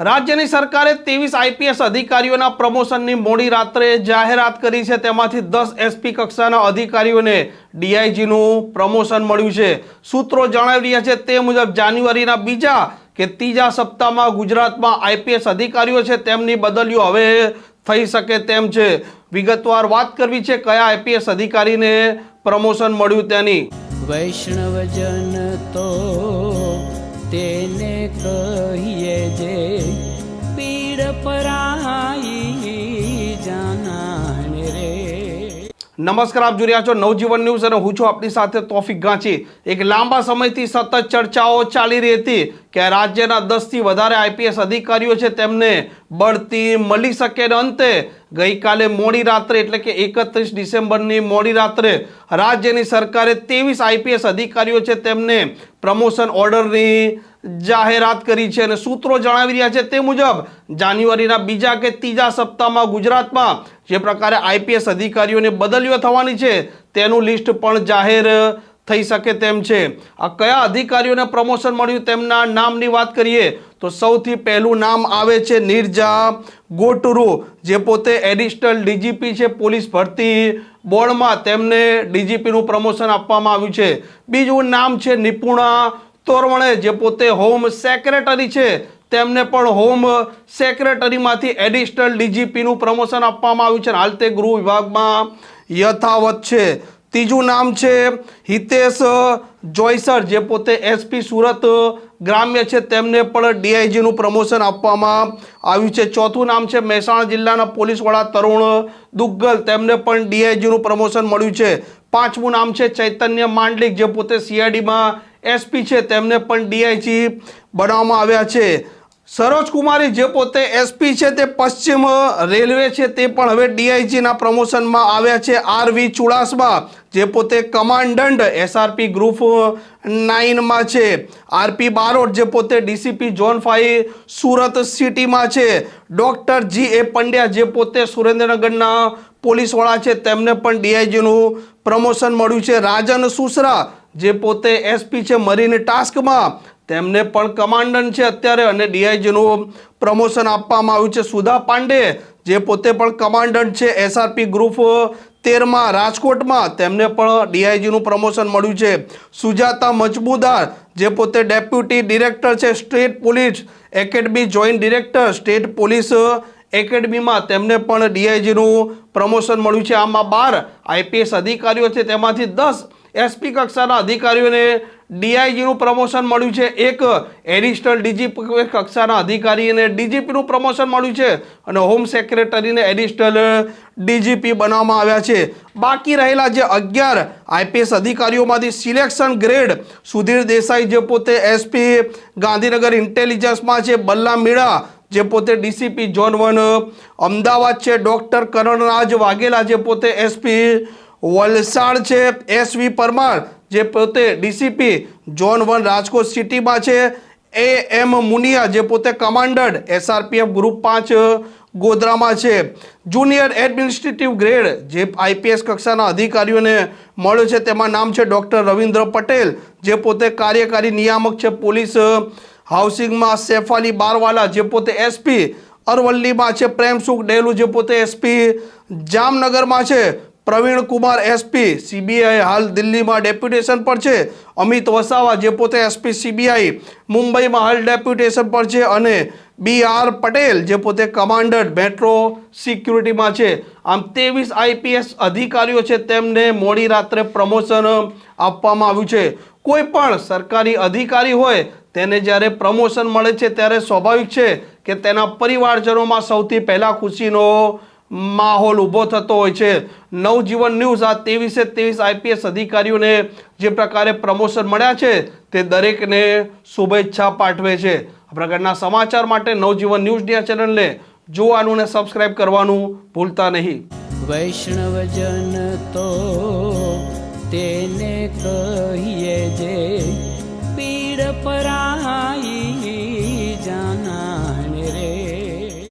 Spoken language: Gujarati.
રાજ્યની સરકારે ત્રેવીસ આઈપીએસ અધિકારીઓના પ્રમોશનની મોડી રાત્રે જાહેરાત કરી છે. તેમાંથી દસ એસપી કક્ષાના અધિકારીઓને ડીઆઈજીનું પ્રમોશન મળ્યું છે. સૂત્રો જણાવી રહ્યા છે તે મુજબ જાન્યુઆરીના બીજા કે ત્રીજા સપ્તાહમાં ગુજરાતમાં આઈપીએસ અધિકારીઓ છે તેમની બદલીઓ હવે થઈ શકે તેમ છે. વિગતવાર વાત કરવી છે કયા આઈપીએસ અધિકારીને પ્રમોશન મળ્યું તેની. વૈષ્ણવજન તો તેને કહીએ જે નમસ્કાર આપ જોઈ રહ્યા છો નવજીવન ન્યૂઝ અને હું છું આપની સાથે તોફિક ગાંચી એક લાંબા સમયથી સતત ચર્ચાઓ ચાલી રહી હતી કે રાજ્યના દસથી વધારે આઈપીએસ અધિકારીઓ છે, તેમને બઢતી મળી શકે અંતે ગઈકાલે મોડી રાત્રે, એટલે કે એકત્રીસ ડિસેમ્બરની મોડી રાત્રે, રાજ્યની સરકારે ત્રેવીસ આઈપીએસ અધિકારીઓ છે, તેમને પ્રમોશન ઓર્ડરની જાહેરાત કરી છે અને સૂત્રો જણાવી રહ્યા છે. તે મુજબ, જાન્યુઆરીના બીજા કે ત્રીજા સપ્તાહમાં ગુજરાતમાં જે પ્રકારે આઈપીએસ અધિકારીઓને બદલીઓ થવાની છે, તેનું લિસ્ટ પણ જાહેર થઈ શકે તેમ છે. આ કયા અધિકારીઓને પ્રમોશન મળ્યું તેમના નામની વાત કરીએ તો સૌથી પહેલું નામ આવે છે નિર્જા ગોટરુ, જે પોતે એડિશનલ ડીજીપી છે પોલીસ ભરતી બોર્ડમાં તેમને ડીજીપીનું પ્રમોશન આપવામાં આવ્યું છે. બીજું નામ છે નિપુણા તોરવણે, જે પોતે હોમ સેક્રેટરી છે. તેમને પણ હોમ સેક્રેટરીમાંથી એડિશનલ ડીજીપીનું પ્રમોશન આપવામાં આવ્યું છે હાલ તે ગૃહ વિભાગમાં યથાવત છે. ત્રીજું નામ છે હિતેશ જોયસર જે પોતે એસપી સુરત ગ્રામ્ય છે. તેમને પણ ડીઆઈજીનું પ્રમોશન આપવામાં આવ્યું છે. ચોથું નામ છે મહેસાણા જિલ્લાના પોલીસ વડા તરુણ દુગ્ગલ. તેમને પણ ડીઆઈજીનું પ્રમોશન મળ્યું છે. પાંચમું નામ છે ચૈતન્ય માંડલિક, જે પોતે સીઆઈડીમાં એસપી છે. તેમને પણ ડીઆઈજી બનાવવામાં આવ્યા છે. સરોજ કુમારી જે પોતે એસપી છે તે પશ્ચિમ રેલવે છે તે પણ હવે ડીઆઈજીના પ્રમોશનમાં આવ્યા છે. આરવી ચુડાસમા, જે પોતે કમાન્ડન્ટ એસઆરપી ગ્રુપ નાઇનમાં છે. આરપી બારોટ, જે પોતે ડીસીપી ઝોન ફાઈવ સુરત સિટીમાં છે. ડૉક્ટર જી એ પંડ્યા, જે પોતે સુરેન્દ્રનગરના પોલીસવાળા છે, તેમને પણ ડીઆઈજીનું પ્રમોશન મળ્યું છે. રાજન સુસરા, જે પોતે એસપી છે મરીન ટાસ્કમાં તેમને પણ કમાન્ડન્ટ છે અત્યારે અને ડીઆઈજીનું પ્રમોશન આપવામાં આવ્યું છે સુધા પાંડે, જે પોતે પણ કમાન્ડન્ટ છે એસઆરપી ગ્રુપ તેરમાં રાજકોટમાં. તેમને પણ ડીઆઈજીનું પ્રમોશન મળ્યું છે. સુજાતા મજમુદાર, જે પોતે ડેપ્યુટી ડિરેક્ટર છે, state police academy joint director, state police એકેડમીમાં તેમને પણ ડીઆઈજીનું પ્રમોશન મળ્યું છે. આમાં બાર આઈપીએસ અધિકારીઓ છે, તેમાંથી દસ એસપી કક્ષાના અધિકારીઓને ડીઆઈજીનું પ્રમોશન મળ્યું છે. એક એડિશનલ ડીજીપી કક્ષાના અધિકારીને ડીજીપીનું પ્રમોશન મળ્યું છે અને હોમ સેક્રેટરીને એડિશનલ ડીજીપી બનાવવામાં આવ્યા છે. બાકી રહેલા જે અગિયાર આઈપીએસ અધિકારીઓમાંથી સિલેક્શન ગ્રેડ સુધીર દેસાઈ જે પોતે એસપી ગાંધીનગર ઇન્ટેલિજન્સમાં છે, બલ્લા મીણા જે પોતે ડીસીપી ઝોન વન, અમદાવાદ છે, ડૉક્ટર કરણરાજ વાઘેલા જે પોતે એસપી વલસાડ છે એસવી પરમાર, જે પોતે ડીસીપી ઝોન વન રાજકોટ સિટીમાં છે. એ એમ મુનિયા, જે પોતે કમાન્ડર એસઆરપીએફ ગ્રુપ પાંચ ગોધરામાં છે. જુનિયર એડમિનિસ્ટ્રેટિવ ગ્રેડ જે આઈપીએસ કક્ષાના અધિકારીઓને મળ્યો છે, તેમાં નામ છે ડૉક્ટર રવિન્દ્ર પટેલ, જે પોતે કાર્યકારી નિયામક છે પોલીસ હાઉસિંગમાં સેફાલી બારવાલા, જે પોતે એસપી અરવલ્લીમાં છે. પ્રેમસુખ ડેલુ, જે પોતે એસપી જામનગરમાં છે. પ્રવીણ કુમાર એસપી, સીબીઆઈ હાલ દિલ્હીમાં ડેપ્યુટેશન પર છે. અમિત વસાવા જે પોતે એસપી, સીબીઆઈ, મુંબઈમાં હાલ ડેપ્યુટેશન પર છે અને બી આર પટેલ જે પોતે કમાન્ડર મેટ્રો સિક્યુરિટીમાં છે. આમ ત્રેવીસ આઈપીએસ અધિકારીઓ છે તેમને મોડી રાત્રે પ્રમોશન આપવામાં આવ્યું છે. કોઈ પણ સરકારી અધિકારી હોય તેને જ્યારે પ્રમોશન મળે છે ત્યારે સ્વાભાવિક છે કે તેના પરિવારજનોમાં સૌથી પહેલાં ખુશીનો માહોલ ઊભો થતો હોય છે. નવજીવન ન્યૂઝ આ ત્રેવીસે ત્રેવીસ આઈપીએસ અધિકારીઓને જે પ્રકારે પ્રમોશન મળ્યા છે તે દરેકને શુભેચ્છા પાઠવે છે. આ પ્રકારના સમાચાર માટે નવજીવન ન્યૂઝની આ ચેનલને જોવાનું અને સબસ્ક્રાઇબ કરવાનું ભૂલતા નહીં. વૈષ્ણવજન તો તેને કહીએ જે પીડ પરાઈ